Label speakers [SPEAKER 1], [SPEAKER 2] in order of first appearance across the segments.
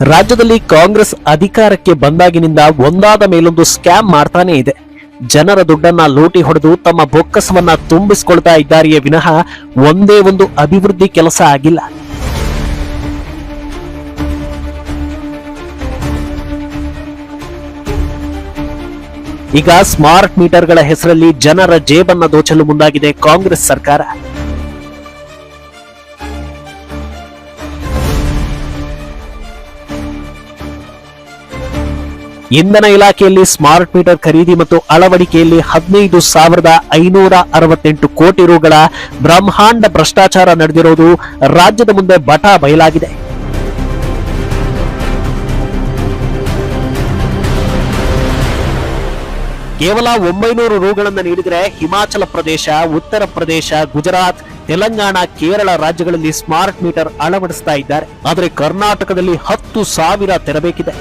[SPEAKER 1] ರಾಜ್ಯದಲ್ಲಿ ಕಾಂಗ್ರೆಸ್ ಅಧಿಕಾರಕ್ಕೆ ಬಂದಾಗಿನಿಂದ ಒಂದಾದ ಮೇಲೊಂದು ಸ್ಕ್ಯಾಮ್ ಮಾಡ್ತಾನೆ ಇದೆ. ಜನರ ದುಡ್ಡನ್ನ ಲೂಟಿ ಹೊಡೆದು ತಮ್ಮ ಬೊಕ್ಕಸವನ್ನ ತುಂಬಿಸಿಕೊಳ್ತಾ ಇದ್ದಾರೆಯೇ ವಿನಃ ಒಂದೇ ಒಂದು ಅಭಿವೃದ್ಧಿ ಕೆಲಸ ಆಗಿಲ್ಲ. ಈಗ ಸ್ಮಾರ್ಟ್ ಮೀಟರ್ಗಳ ಹೆಸರಲ್ಲಿ ಜನರ ಜೇಬನ್ನ ದೋಚಲು ಮುಂದಾಗಿದೆ ಕಾಂಗ್ರೆಸ್ ಸರ್ಕಾರ. ಇಂಧನ ಇಲಾಖೆಯಲ್ಲಿ ಸ್ಮಾರ್ಟ್ ಮೀಟರ್ ಖರೀದಿ ಮತ್ತು ಅಳವಡಿಕೆಯಲ್ಲಿ ಹದಿನೈದು ಸಾವಿರದ ಐನೂರ ಅರವತ್ತೆಂಟು ಕೋಟಿ ರುಗಳ ಬ್ರಹ್ಮಾಂಡ ಭ್ರಷ್ಟಾಚಾರ ನಡೆದಿರುವುದು ರಾಜ್ಯದ ಮುಂದೆ ಬಟ ಬಯಲಾಗಿದೆ. ಕೇವಲ ಒಂಬೈನೂರು ರುಗಳನ್ನು ನೀಡಿದರೆ ಹಿಮಾಚಲ ಪ್ರದೇಶ, ಉತ್ತರ ಪ್ರದೇಶ, ಗುಜರಾತ್, ತೆಲಂಗಾಣ, ಕೇರಳ ರಾಜ್ಯಗಳಲ್ಲಿ ಸ್ಮಾರ್ಟ್ ಮೀಟರ್ ಅಳವಡಿಸ್ತಾ ಇದ್ದಾರೆ. ಆದರೆ ಕರ್ನಾಟಕದಲ್ಲಿ ಹತ್ತು ಸಾವಿರ ತೆರಬೇಕಿದೆ.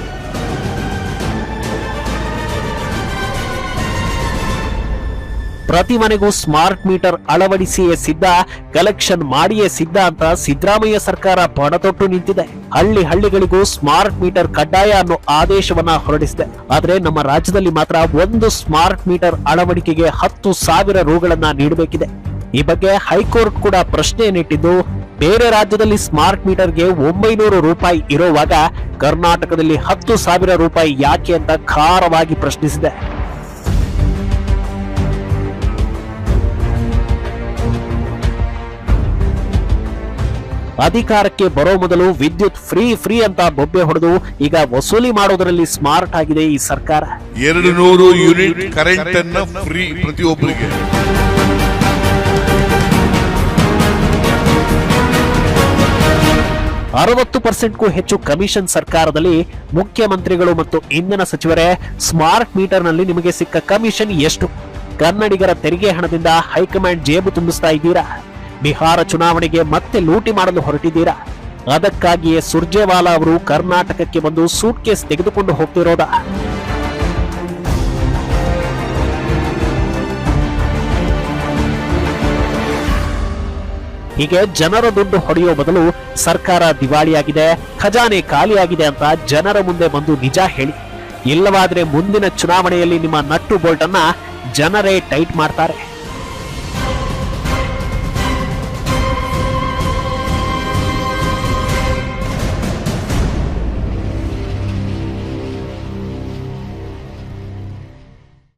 [SPEAKER 1] ಪ್ರತಿ ಮನೆಗೂ ಸ್ಮಾರ್ಟ್ ಮೀಟರ್ ಅಳವಡಿಸಿಯೇ ಸಿದ್ಧ, ಕಲೆಕ್ಷನ್ ಮಾಡಿಯೇ ಸಿದ್ಧ ಅಂತ ಸಿದ್ದರಾಮಯ್ಯ ಸರ್ಕಾರ ಪಣತೊಟ್ಟು ನಿಂತಿದೆ. ಹಳ್ಳಿ ಹಳ್ಳಿಗಳಿಗೂ ಸ್ಮಾರ್ಟ್ ಮೀಟರ್ ಕಡ್ಡಾಯ ಅನ್ನೋ ಆದೇಶವನ್ನ ಹೊರಡಿಸಿದೆ. ಆದ್ರೆ ನಮ್ಮ ರಾಜ್ಯದಲ್ಲಿ ಮಾತ್ರ ಒಂದು ಸ್ಮಾರ್ಟ್ ಮೀಟರ್ ಅಳವಡಿಕೆಗೆ ಹತ್ತು ಸಾವಿರ ರೂಗಳನ್ನ ನೀಡಬೇಕಿದೆ. ಈ ಬಗ್ಗೆ ಹೈಕೋರ್ಟ್ ಕೂಡ ಪ್ರಶ್ನೆಯನ್ನಿಟ್ಟಿದ್ದು, ಬೇರೆ ರಾಜ್ಯದಲ್ಲಿ ಸ್ಮಾರ್ಟ್ ಮೀಟರ್ಗೆ ಒಂಬೈನೂರು ರೂಪಾಯಿ ಇರುವಾಗ ಕರ್ನಾಟಕದಲ್ಲಿ ಹತ್ತು ಸಾವಿರ ರೂಪಾಯಿ ಯಾಕೆ ಅಂತ ಖಾರವಾಗಿ ಪ್ರಶ್ನಿಸಿದೆ. ಅಧಿಕಾರಕ್ಕೆ ಬರೋ ಮೊದಲು ವಿದ್ಯುತ್ ಫ್ರೀ ಫ್ರೀ ಅಂತ ಬೊಬ್ಬೆ ಹೊಡೆದು ಈಗ ವಸೂಲಿ ಮಾಡೋದರಲ್ಲಿ ಸ್ಮಾರ್ಟ್ ಆಗಿದೆ ಈ ಸರ್ಕಾರ.
[SPEAKER 2] ಎರಡು ನೂರು ಯೂನಿಟ್ ಕರೆಂಟ್ ಅನ್ನ ಫ್ರೀ ಪ್ರತಿಯೊಬ್ಬರಿಗೆ.
[SPEAKER 1] ಅರವತ್ತು ಪರ್ಸೆಂಟ್ಗೂ ಹೆಚ್ಚು ಕಮಿಷನ್ ಸರ್ಕಾರದಲ್ಲಿ ಮುಖ್ಯಮಂತ್ರಿಗಳು ಮತ್ತು ಇಂಧನ ಸಚಿವರೇ ಸ್ಮಾರ್ಟ್ ಮೀಟರ್ನಲ್ಲಿ ನಿಮಗೆ ಸಿಕ್ಕ ಕಮಿಷನ್ ಎಷ್ಟು? ಕನ್ನಡಿಗರ ತೆರಿಗೆ ಹಣದಿಂದ ಹೈಕಮಾಂಡ್ ಜೇಬು ತುಂಬಿಸ್ತಾ ಇದ್ದೀರಾ? ಬಿಹಾರ ಚುನಾವಣೆಗೆ ಮತ್ತೆ ಲೂಟಿ ಮಾಡಲು ಹೊರಟಿದ್ದೀರಾ? ಅದಕ್ಕಾಗಿಯೇ ಸುರ್ಜೇವಾಲಾ ಅವರು ಕರ್ನಾಟಕಕ್ಕೆ ಬಂದು ಸೂಟ್ ಕೇಸ್ ತೆಗೆದುಕೊಂಡು ಹೋಗ್ತಿರೋದ? ಹೀಗೆ ಜನರ ದುಡ್ಡು ಹೊಡೆಯೋ ಬದಲು ಸರ್ಕಾರ ದಿವಾಳಿಯಾಗಿದೆ, ಖಜಾನೆ ಖಾಲಿಯಾಗಿದೆ ಅಂತ ಜನರ ಮುಂದೆ ಬಂದು ನಿಜ ಹೇಳಿ. ಇಲ್ಲವಾದ್ರೆ ಮುಂದಿನ ಚುನಾವಣೆಯಲ್ಲಿ ನಿಮ್ಮ ನಟ್ಟು ಬೋಲ್ಟ್ ಅನ್ನ ಜನರೇ ಟೈಟ್ ಮಾಡ್ತಾರೆ.